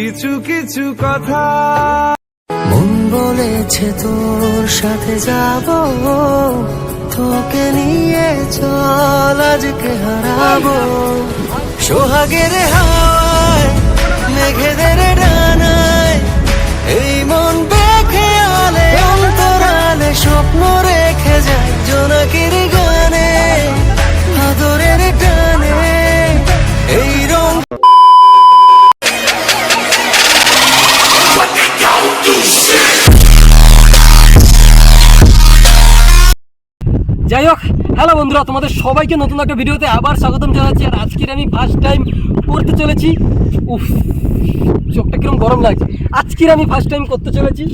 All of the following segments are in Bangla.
কিছু কিছু কথা। মন বলেছে তোর সাথে যাব, তোকে নিয়ে চল, আজকে হারাবো। সোহাগের হাওয়ায়, মেঘেদের ডানায়, এই মন বেখে আলে, অন্তরালে স্বপ্ন রেখে যায়। যাই হোক, হ্যালো বন্ধুরা, তোমাদের সবাইকে নতুন একটা ভিডিওতে আবার স্বাগতম জানাচ্ছি। আর আজকের আমি ফার্স্ট টাইম করতে চলেছি। উফ, চোখটা কিরম গরম লাগছে। আজকের আমি ফার্স্ট টাইম করতে চলেছি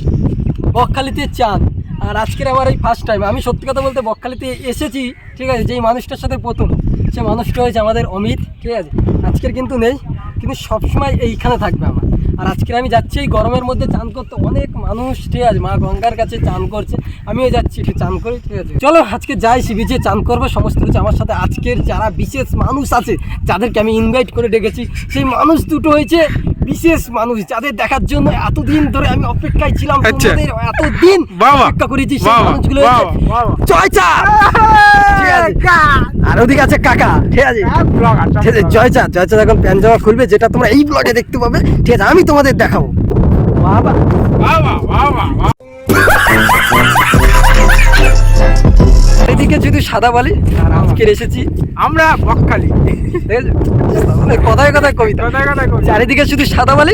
বকখালিতে চান। আর আজকের আমার এই ফার্স্ট টাইম আমি সত্যি কথা বলতে বকখালিতে এসেছি, ঠিক আছে, যেই মানুষটার সাথে প্রথম। সে মানুষটা হয়েছে আমাদের অমিত, ঠিক আছে। আজকের কিন্তু নেই, কিন্তু সবসময় এইখানে থাকবে আমার। আর আজকে আমি যাচ্ছি, এই গরমের মধ্যে চান করতে অনেক মানুষ, ঠিক আছে? মা গঙ্গার কাছে চান করছে, আমিও যাচ্ছি, একটু চান করি, ঠিক আছে? চলো, আজকে যাই, সি বিচে চান করব, সমস্ত কিছু। আমার সাথে আজকের যারা বিশেষ মানুষ আছে, যাদেরকে আমি ইনভাইট করে ডেকেছি, সেই মানুষ দুটো হয়েছে বিশেষ মানুষ যাদের দেখার জন্য এতদিন ধরে আমি অপেক্ষায় ছিলাম আচ্ছা। তোমাদের এতদিন বাবা, অপেক্ষা করেছি সেই বাবা, মানুষগুলো বাবা, বাবা। জয় ঠিক আর ওদিকে আছে কাকা ঠিক আছে। ঠিক আছে জয় চাঁদ জয় চাঁদ এখন প্যান জামা খুলবে যেটা তোমরা এই ব্লগে দেখতে পাবে ঠিক আছে আমি তোমাদের দেখাবো। বাবা। এদিকে শুধু সাদা বালি আর আজকে এসেছি। আমরা বকখালি। কথায় কথায় কবিতা। কথায় কথায়। চারিদিকে শুধু সাদা বালি?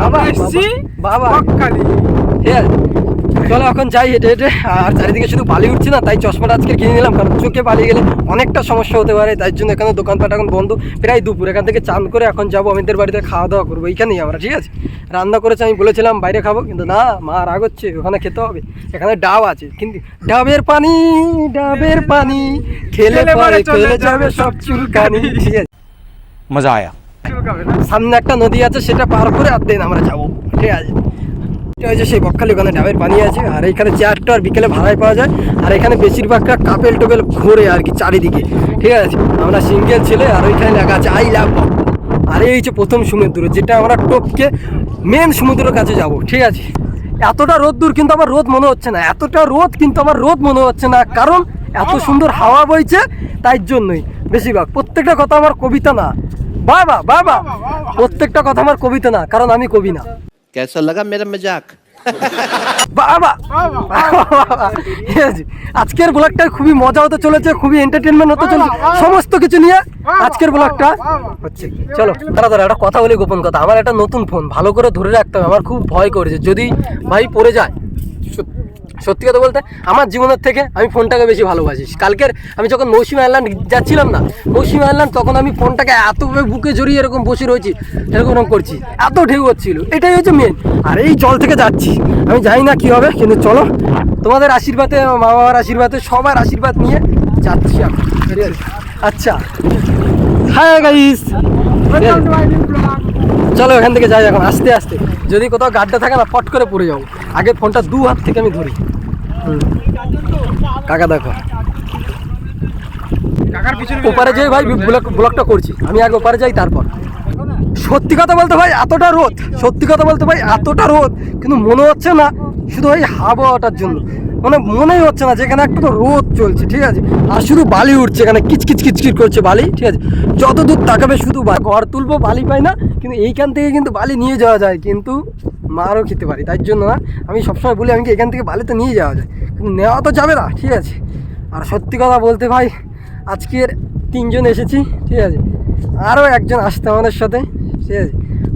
বাবা এসেছি বাবা। বকখালি। ঠিক আছে? চলো এখন যাই হেঁটে হেঁটে। আর চারিদিকে শুধু বালি উঠছে না তাই চশমাটা আজকে কিনে নিলাম কারণ চোখে পালিয়ে গেলে অনেকটা সমস্যা হতে পারে তাই জন্য এখানে দোকানপাট এখন বন্ধ। প্রায় দুপুর এখান থেকে চান করে এখন যাব আমাদের বাড়িতে খাওয়া দাওয়া করব এইখানেই আমরা ঠিক আছে? রান্না করেছে আমি বলেছিলাম বাইরে খাব কিন্তু না মা রাগ হচ্ছে ওখানে খেতে হবে। এখানে ডাব আছে কিন্তু ডাবের পানি ডাবের পানি খেলে চলে যাবে সব চুলকানি। ঠিক আছে? মজা আয়া। সামনে একটা নদী আছে সেটা পার করে আর দেন আমরা যাব ঠিক আছে? এটা হচ্ছে সেই বকখালি ওখানে ডাবের পানি আছে। আর এখানে চেয়ারটা আর বিকেলে ভাড়ায় পাওয়া যায়। আর এখানে বেশিরভাগটা কাপেল টোপেল ঘোরে আর কি চারিদিকে। ঠিক আছে? আমরা সিঙ্গেল ছেলে আর ওইখানে লেখা আছে আই লাভ আর এই হচ্ছে প্রথম সমুদ্র যেটা আমরা টপকে মেন সমুদ্রের কাছে যাব। ঠিক আছে? এতটা রোদ দূর কিন্তু আমার রোদ মনে হচ্ছে না। এতটা রোদ কিন্তু আমার রোদ মনে হচ্ছে না। কারণ এত সুন্দর হাওয়া বইছে তাই জন্যই। বেশিরভাগ। প্রত্যেকটা কথা আমার কবিতা না। বাবা বাবা। প্রত্যেকটা কথা আমার কবিতা না কারণ আমি কবি না। कैसा लगा मेरा मजाक বাবা ঠিক আছে। আজকের ব্লগটা খুবই মজা হতে চলেছে খুবই এন্টারটেনমেন্ট হতে চলেছে সমস্ত কিছু নিয়ে আজকের ব্লগটা হচ্ছে চলো দাঁড়া দাঁড়া একটা কথা বলি গোপন কথা আমার একটা নতুন ফোন ভালো করে ধরে রাখতে হবে আমার খুব ভয় করেছে যদি ভাই পড়ে যায় সত- সত্যি কথা বলতে আমার জীবনের থেকে আমি ফোনটাকে বেশি ভালোবাসি। কালকের আমি যখন মৌসুমি আইল্যান্ড যাচ্ছিলাম না মৌসুমি আইল্যান্ড তখন আমি ফোনটাকে এতভাবে বুকে জড়িয়ে এরকম বসে রয়েছি এরকম করছি এত ঢেউ হচ্ছিল এটাই হচ্ছে মেন আর এই জল থেকে যাচ্ছি আমি জানি না কি হবে কিন্তু চলো তোমাদের আশীর্বাদে আমার মা বাবার আশীর্বাদে সবার আশীর্বাদ নিয়ে যাচ্ছি আছে? আচ্ছা। হ্যাঁ গাইস চলো এখান থেকে যাই এখন আস্তে আস্তে। যদি কোথাও গাড্ডা থাকে না পট করে পড়ে যাব। আগে ফোনটা দু হাত থেকে আমি ধরি। কাকা দেখো। কাকার পিছনে ওপারে যাই ভাই ব্লক ব্লকটা করছি। আমি আগে ওপারে যাই তারপর। সত্যি কথা বলতে ভাই এতটা রোদ। সত্যি কথা বলতে ভাই এতটা রোদ। কিন্তু মনে হচ্ছে না শুধু ওই হাওয়াটার জন্য। মানে মনেই হচ্ছে না যেখানে একটা তো রোদ চলছে ঠিক আছে? আর শুধু বালি উঠছে এখানে কিচকিচ কিচকিচ করছে বালি ঠিক আছে? যত দূর তাকাবে শুধু ঘর তুলবো বালি পাই না কিন্তু এইখান থেকে কিন্তু বালি নিয়ে যাওয়া যায়। কিন্তু মারও খেতে পারি তাই জন্য না আমি সবসময় বলি আমি কি এখান থেকে বালিতে নিয়ে যাওয়া যায়। কিন্তু নেওয়া তো যাবে না, ঠিক আছে। আর সত্যি কথা বলতে ভাই, আজকের তিনজন এসেছি, ঠিক আছে। আরও একজন আসতে আমাদের সাথে, ঠিক আছে।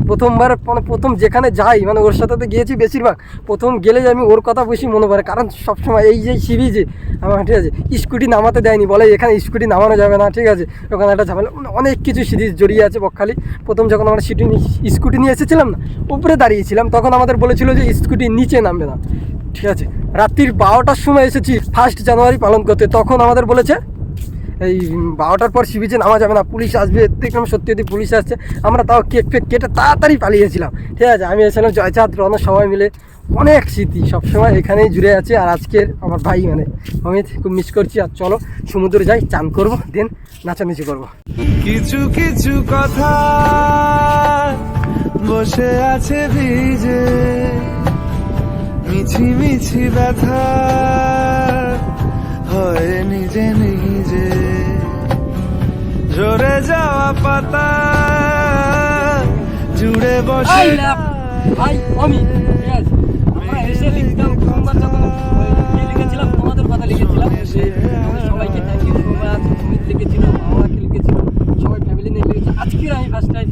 প্রথমবার মানে প্রথম যেখানে যাই মানে ওর সাথে তো গিয়েছি বেশিরভাগ। প্রথম গেলে আমি ওর কথা বেশি মনে পড়ে, কারণ সবসময় এই যে সিবি যে, আমার ঠিক আছে স্কুটি নামাতে দেয়নি, বলে এখানে স্কুটি নামানো যাবে না, ঠিক আছে, ওখানে একটা ঝামেলা মানে অনেক কিছু সিরিজ জড়িয়ে আছে বকখালি। প্রথম যখন আমরা সিটি স্কুটি নিয়ে এসেছিলাম না, উপরে দাঁড়িয়েছিলাম, তখন আমাদের বলেছিল যে স্কুটি নিচে নামবে না, ঠিক আছে। রাত্রির বারোটার সময় এসেছি ফার্স্ট জানুয়ারি পালন করতে, তখন আমাদের বলেছে এই বারোটার পর সি বিচে নামা যাবে না, পুলিশ আসবে এর দেখলাম সত্যি সত্যি পুলিশ আসছে, আমরা তাও কেক ফেক কেটে তাড়াতাড়ি পালিয়েছিলাম। ঠিক আছে, আমি এসেছিলাম জয়চাঁদ রণ সবাই মিলে। অনেক স্মৃতি, সবসময় এখানেই জুড়ে আছে, আর আজকের আমার ভাই মানে আমি খুব মিস করছি। আর চলো, সমুদ্রে যাই, চান করব দেন নাচানাচি করব। কিছু কিছু কথা বসে আছে মিছি মিছি ব্যথা। হয় নিজে নিজে। জোরে যাওয়া পাতা জুড়ে বসে আমি সবাই ফ্যামিলি নিয়ে আজকের আমি ফার্স্ট টাইম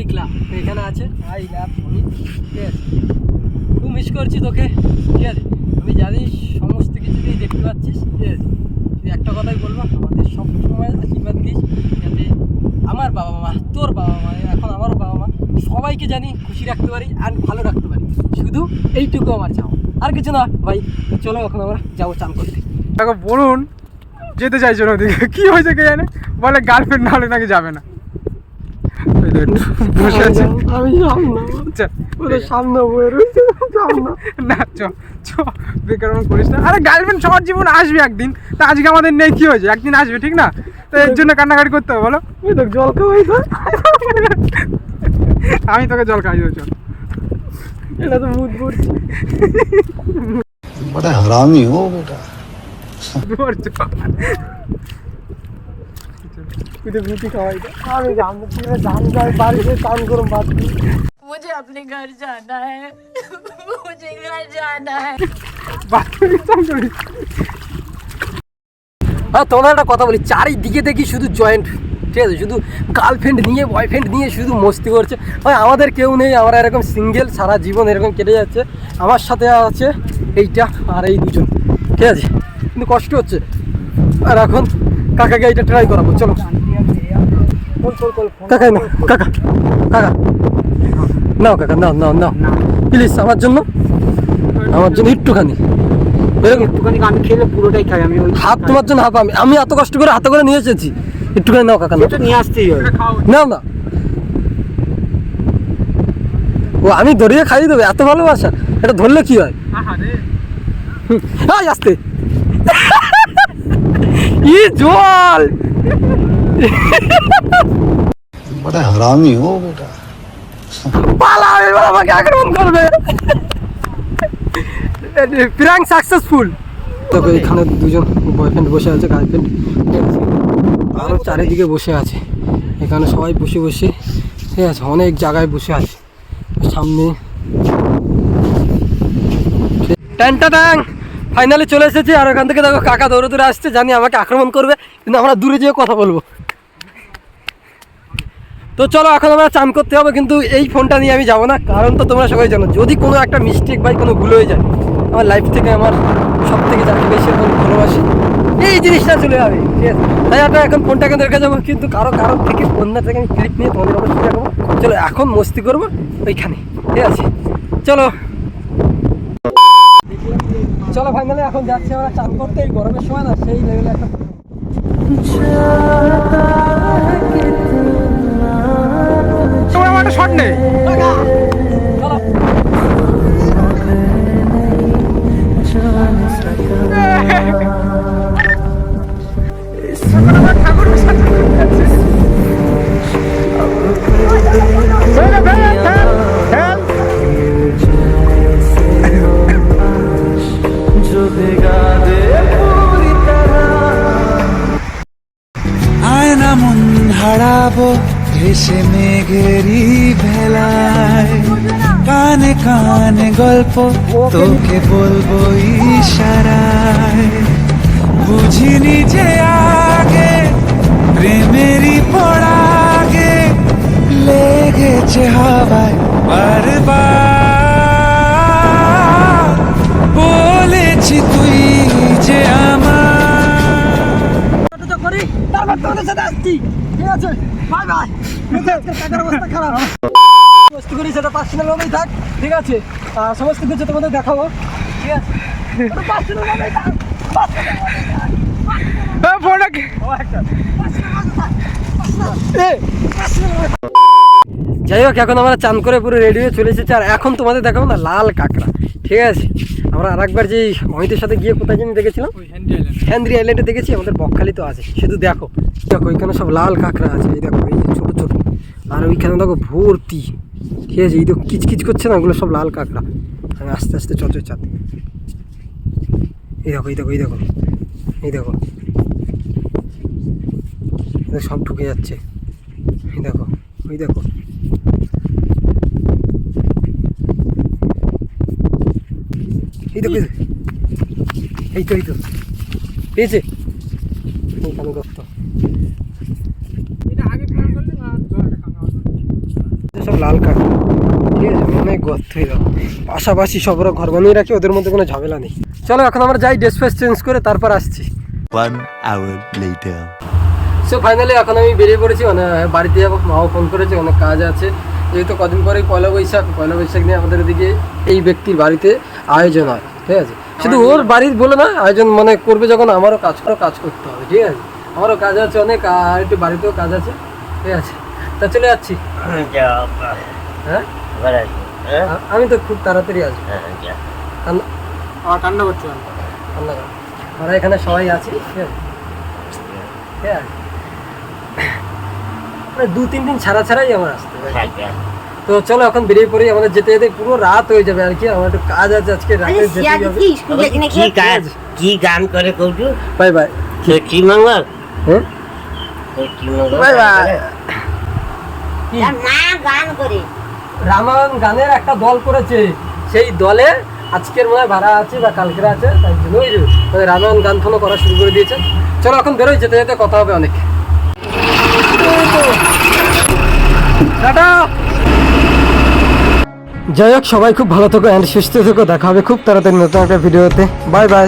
লিখলাম। এখানে আছে মিস করছি তোকে। আমি জানি পাচ্ছিস? ঠিক আছে তুই একটা কথাই বলব, আমাদের সব সময় আশীর্বাদ দিস, যাতে আমার বাবা মা, তোর বাবা মা, এখন আমারও বাবা মা সবাইকে জানি খুশি রাখতে পারি আর ভালো রাখতে পারি। শুধু এইটুকু আমার চাও আর কিছু না, ভাই, চলো এখন আমরা যাব চান করতে। দেখো বলুন যেতে চাইছো না ওদিকে। কি হয়েছে কে জানে? বলে গার্লফ্রেন্ড না হলে নাকি যাবে না। সামনে সামনে বয়ে না চ চ বেকার করিস না। আরে গার্লফ্রেন্ড সবার জীবন আসবে একদিন। তা আজকে আমাদের নেই কি হয়েছে? একদিন আসবে ঠিক না? তো এর জন্য কান্নাকাটি করতে হবে বলো। দেখ জল খাওয়াই আমি তোকে জল খাওয়াই চল। এটা তো ভূত পড়ছে বড় হারামি হো বেটা। দূর চ। তুই তো গুটি খাওয়াই তো আমি জান না জান যাই বাড়িতে চান করুন বাদ দিই मुझे अपने घर जाना है मुझे घर जाना है বাথরুমে চান করিস। হ্যাঁ তোমার একটা কথা বলি চারিদিকে দেখি শুধু জয়েন্ট ঠিক আছে শুধু গার্লফ্রেন্ড নিয়ে বয়ফ্রেন্ড নিয়ে শুধু মস্তি করছে ভাই আমাদের কেউ নেই আমরা এরকম সিঙ্গেল সারা জীবন এরকম কেটে যাচ্ছে আমার সাথে আছে এইটা আর এই দুজন ঠিক আছে কিন্তু কষ্ট হচ্ছে আর এখন কাকাকে এইটা ট্রাই করাবো চলো কাকা না কাকা কাকা নাও কাকা নাও নাও নাও। প্লিজ আমার জন্য আমার জন্য একটুখানি। একটুখানি আমি খেলে পুরোটাই খাই আমি হাফ তোমার জন্য হাফ আমি আমি এত কষ্ট করে হাতে করে নিয়ে এসেছি। একটুখানি নাও কাকা নাও। নিয়ে আসতেই হবে। নাও না ও আমি ধরিয়ে খাইয়ে দেবো এত ভালোবাসা। এটা ধরলে কি হয়? আসতে। ই জল বড় হারামি হো বেটা পালা এবার আমাকে আক্রমণ করবে প্রাং সাকসেসফুল তো এখানে দুজন বয়ফ্রেন্ড বসে আছে গার্লফ্রেন্ড আরও চারিদিকে বসে আছে এখানে সবাই বসে বসে ঠিক আছে অনেক জায়গায় বসে আছে সামনে ট্যাংটা ট্যাং ফাইনালি চলে এসেছি আর ওখান থেকে দেখো কাকা দৌড়ে দৌড়ে আসছে জানি আমাকে আক্রমণ করবে কিন্তু আমরা দূরে যেয়ে কথা বলব। তো চলো, এখন আমরা চান করতে হবে, কিন্তু এই ফোনটা নিয়ে আমি যাব না, কারণ তো তোমরা সবাই জানো, যদি কোনো একটা মিস্টেক বাই কোনো ভুল হয়ে যায়, আমার লাইফ থেকে আমার সব থেকে যাকে বেশি এখন ভালোবাসি, এই জিনিসটা চলে যাবে, ঠিক আছে? তাই আমরা এখন ফোনটাকে রেখে যাব, কিন্তু কারও কারণ থেকে ফোনটা থেকে আমি ক্লিক নিয়ে তোমাদের অবশ্যই দেখাবো চলো, এখন মস্তি করব ওইখানে, ঠিক আছে? চলো। চলো ফাইনালি এখন যাচ্ছি আমরা চান করতে, এই গরমের সময় না, সেই লেভেলে একটা একটা শট নেই ভেসে মেঘেরি ভেলায়। কানে কানে গল্প, তোকে বলব ইশারায়। বুঝিনি যে আগে, প্রেমেরই পড়াগে লেগেছে হাওয়ায়। বারবার সাথে আসছি। ঠিক আছে? বাই বাই টাকার অবস্থা খারাপ। করি সেটা পার্সোনাল ভাবেই থাক ঠিক আছে? আর সমস্ত কিছু তোমাদের দেখাবো। ঠিক আছে? পার্সোনাল ভাবেই থাক। যাই হোক এখন আমরা চান করে পুরো রেডি হয়ে চলে এসেছি আর এখন তোমাদের দেখাবো না লাল কাঁকড়া। ঠিক আছে? আমরা আর একবার যে অমিতের সাথে গিয়ে কোথায় জানি দেখেছিলাম? হ্যান্দ্রি আইল্যান্ডে দেখেছি আমাদের বকখালি তো আছে। শুধু দেখো দেখো ওইখানে সব লাল কাঁকড়া আছে এই দেখো এই ছোটো ছোটো। আর ওইখানে দেখো ভর্তি। ঠিক আছে এই তো কিচকিচ করছে না ওগুলো সব লাল কাঁকড়া আমি আস্তে আস্তে চচর এই এই দেখো এই দেখো এই দেখো এই দেখো, সব ঢুকে যাচ্ছে। এই দেখো ওই দেখো। দেখো এই তো এই তো। পেয়েছে? এইখানে গর্ত। সব লাল কাঠ। ঠিক আছে অনেক গর্ত হয়ে যাবে পাশাপাশি সব ওরা ঘর বানিয়ে রাখি ওদের মধ্যে কোনো ঝামেলা নেই। চলো এখন আমরা যাই ড্রেস ফেস চেঞ্জ করে তারপর আসছি। সো ফাইনালি এখন আমি বেরিয়ে পড়েছি মানে বাড়িতে যাব মাও ফোন করেছে অনেক কাজ আছে। যেহেতু কদিন পরেই পয়লা বৈশাখ পয়লা বৈশাখ নিয়ে আমাদের এদিকে এই ব্যক্তির বাড়িতে আয়োজন হয়। ঠিক আছে? শুধু ওর বাড়ির বলে না আয়োজন মানে করবে যখন আমারও কাজ করে কাজ করতে হবে ঠিক আছে? আমারও কাজ আছে অনেক আর একটু বাড়িতেও কাজ আছে ঠিক আছে? তা চলে যাচ্ছি। হ্যাঁ? আ- আমি তো খুব তাড়াতাড়ি আসব। কান্না করছে করো। আমরা এখানে সবাই আছি ঠিক আছে? ঠিক আছে? মানে দু তিন দিন ছাড়া ছাড়াই আমার আসতে হবে তো চলো এখন বেরিয়ে পড়ি আমাদের যেতে যেতে পুরো রাত হয়ে যাবে আর কি আমার একটু কাজ আছে আজকে রাতে যেতে হবে। কি কাজ? কি গান করে কৌটু? Bye bye. ষষ্ঠী মঙ্গল? হ্যাঁ বাই বাই। মা গান করে। রামায়ণ গানের একটা দল করেছে। সেই দলে আজকের মনে হয় ভাড়া আছে বা কালকের আছে তাই জন্য ওই মানে রামায়ণ গান ফোনও করা শুরু করে দিয়েছে। চলো এখন বেরোই যেতে যেতে কথা হবে অনেক। টাটা! যাই হোক, সবাই খুব ভালো থেকো অ্যান্ড সুস্থ থেকো। দেখা হবে খুব তাড়াতাড়ি নতুন একটা ভিডিওতে। Bye bye.